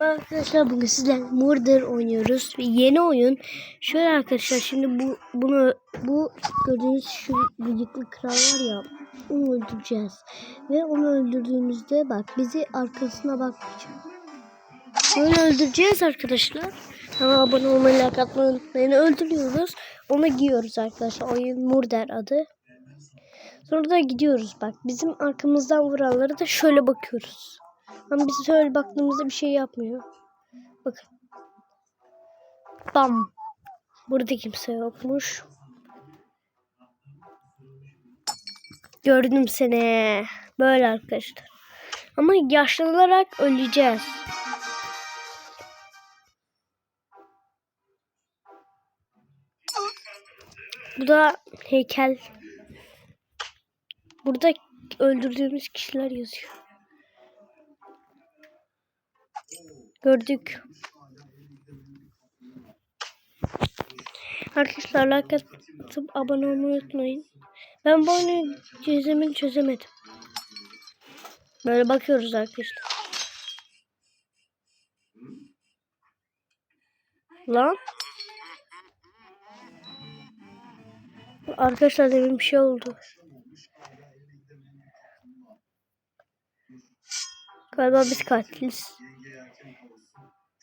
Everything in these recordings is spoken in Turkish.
Arkadaşlar bugün sizler Murder oynuyoruz. Ve yeni oyun. Şöyle arkadaşlar şimdi bu bunu bu gördüğünüz şu gıcıklı kral var ya onu öldüreceğiz. Ve onu öldürdüğümüzde bak bizi arkasına bakmayacak. Onu öldüreceğiz arkadaşlar. Ama abone olmayı, like atmayı unutmayın. Öldürüyoruz. Onu giyiyoruz arkadaşlar. Oyun Murder adı. Sonra da gidiyoruz bak. Bizim arkamızdan vuranlara da şöyle bakıyoruz. Ama biz şöyle baktığımızda bir şey yapmıyor. Bakın. Bam. Burada kimse yokmuş. Gördüm seni. Böyle arkadaşlar. Ama yaşlanarak öleceğiz. Bu da heykel. Burada öldürdüğümüz kişiler yazıyor. Gördük. Arkadaşlar like atıp abone olmayı unutmayın. Ben bu oyunu çözümünü çözemedim. Böyle bakıyoruz arkadaşlar. Lan. Arkadaşlar demin bir şey oldu. Galiba biz katiliz.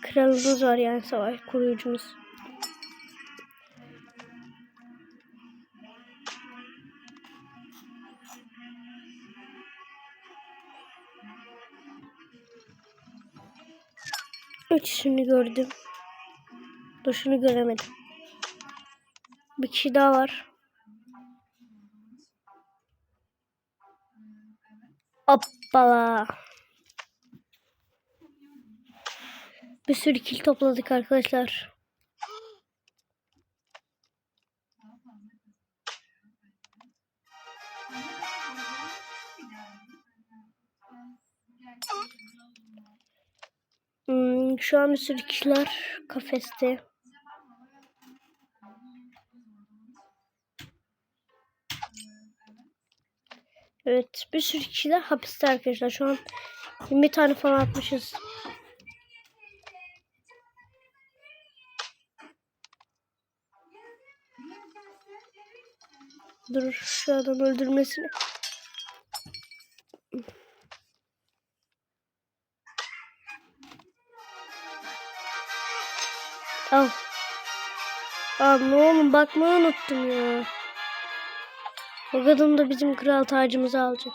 kralımız var yani savaş koruyucumuz. Üçünü gördüm. Dur göremedim. Bir kişi daha var. Hoppala. Bir sürü kil topladık arkadaşlar. Hmm, şu an bir sürü kişiler kafeste. Evet bir sürü kişiler hapiste arkadaşlar. Şu an 20 tane falan atmışız. Dur şu adam öldürmesini. Al. Al ne oğlum bakmayı unuttum ya. O kadın da bizim kral tacımızı alacak.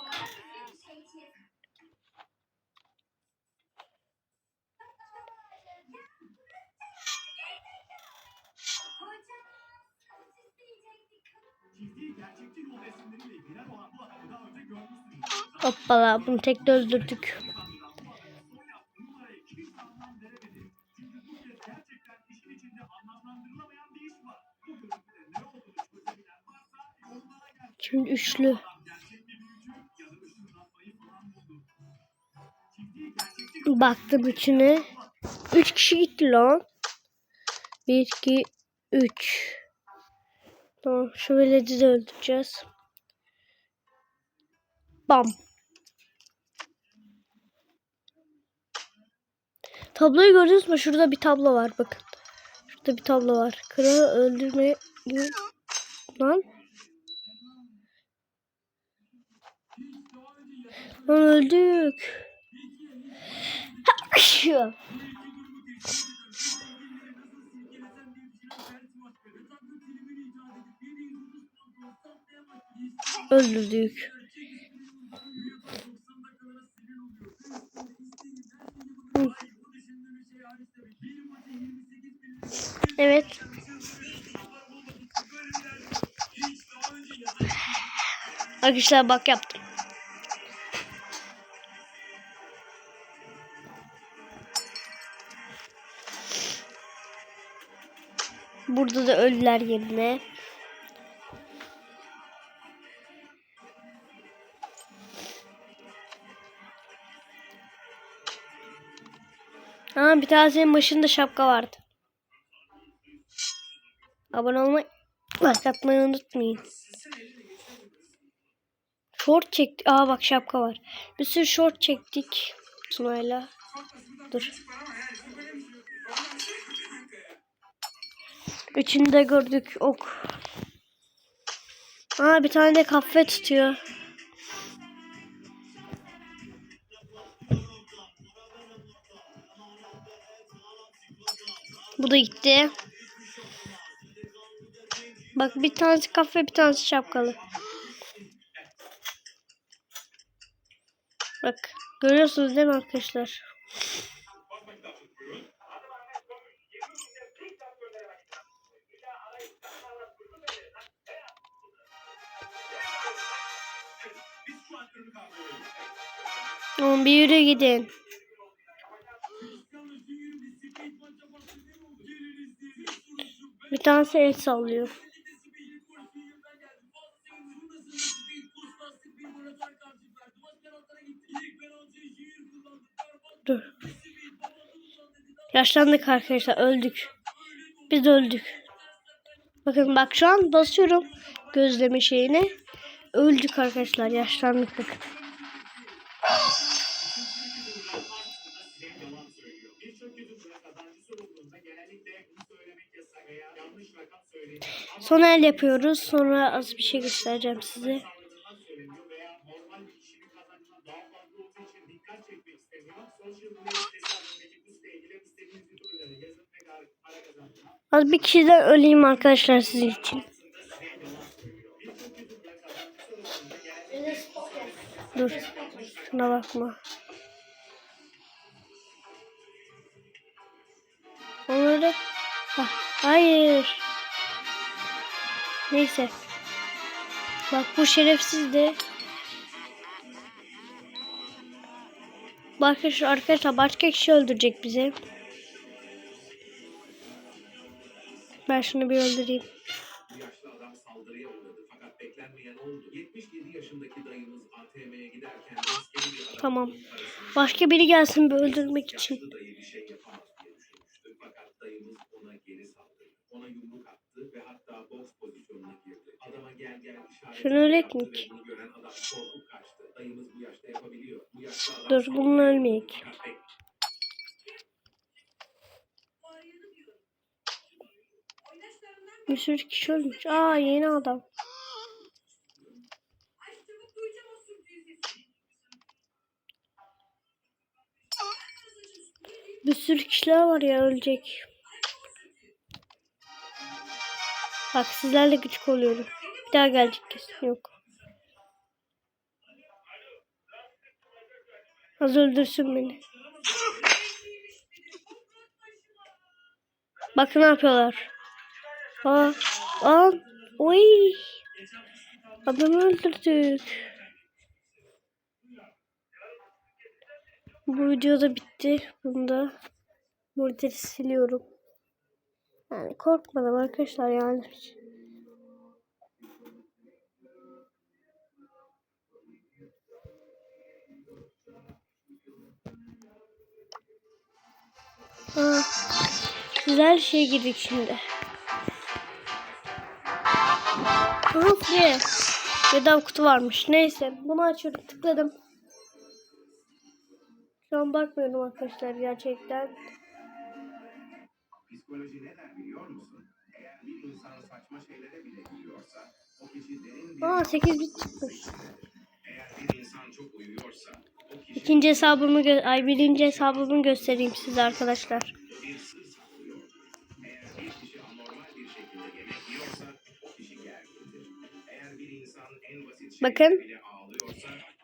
Hoppala bunu tek de öldürdük. Şimdi üçlü. Baktım üçüne. Üç kişi gitti lan. Bir, iki, üç. Tamam şu veledi de öldüreceğiz. Bam. Tabloyu gördünüz mü? Şurada bir tablo var bakın. Şurada bir tablo var. Kralı öldürme. Lan. Lan öldük. Şu. öldürdük. Evet. Arkadaşlar bak yaptım. Burada da ölüler yerine Aa, bir tanesinin başında şapka vardı. Abone olmayı, like unutmayın. Short çektik. Aa bak şapka var. Bir sürü short çektik. Tuna'yla. Dur. Üçünü de gördük. Ok. Aa bir tane de kahve tutuyor. Bu da gitti. Bak bir tanesi kahve bir tanesi şapkalı. Bak görüyorsunuz değil mi arkadaşlar? Oğlum bir yürü gidin. Tanesi el sallıyor. Dur. Yaşlandık arkadaşlar öldük. Biz öldük. Bakın bak şu an basıyorum gözleme şeyine. Öldük arkadaşlar yaşlandık bakın. Son el yapıyoruz. Sonra az bir şey göstereceğim size. Az bir kişiden öleyim arkadaşlar sizin için. Dur. Şuna bakma. Onları... Hayır. Neyse. Bak bu şerefsiz de. Bak şu arkadaşlar başka kişi öldürecek bizi. Ben şunu bir öldüreyim. yaşlı adam saldırıya uğradı fakat beklenmeyen oldu. 77 yaşındaki dayımız ATM'ye giderken askeri bir adam Tamam. Başka biri gelsin bir öldürmek için. yaşlı dayı bir şey yapamaz diye düşünmüştü. Fakat dayımız ona geri saldırdı. Ona yumruk attı ve hatta Bu yaşlı adam Dur bununla ölmeyek. Bir sürü kişi ölmüş. Aa yeni adam. Bir sürü kişiler var ya ölecek. Bak sizlerle küçük oluyorum. Daha gelecek kesin yok. Az öldürsün beni. Bak ne yapıyorlar. Aa, aa, oy. Adamı öldürdük. Bu video da bitti. Bunda monitörü siliyorum. Yani korkmadım arkadaşlar yani. Aa, güzel şey girdik şimdi. Hop diye. Bedava kutu varmış. Neyse bunu açıyorum. Tıkladım. Şu an bakmıyorum arkadaşlar gerçekten. Psikoloji ne der biliyor musun? Eğer bir insan saçma şeylere bile gülüyorsa, o kişi derin bir Aa 8 bit çıkmış. Eğer bir insan çok uyuyorsa, İkinci hesabımı ay birinci hesabımı göstereyim size arkadaşlar. Bakın.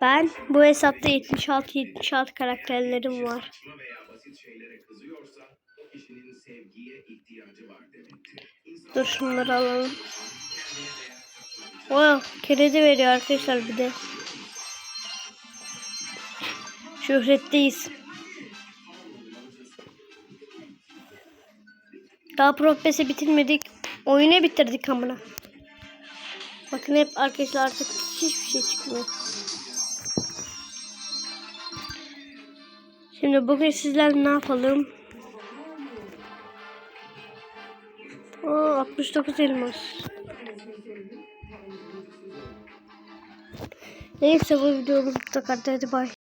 Ben bu hesapta 76 76 karakterlerim var. Dur şunları alalım. Wow, kredi veriyor arkadaşlar bir de. Şöhretteyiz. Daha profesi bitirmedik. Oyunu bitirdik amına. Bakın hep arkadaşlar artık hiçbir şey çıkmıyor. Şimdi bugün sizlerle ne yapalım? Aa, 69 elmas. Neyse bu videomuz bu kadar. Hadi bay.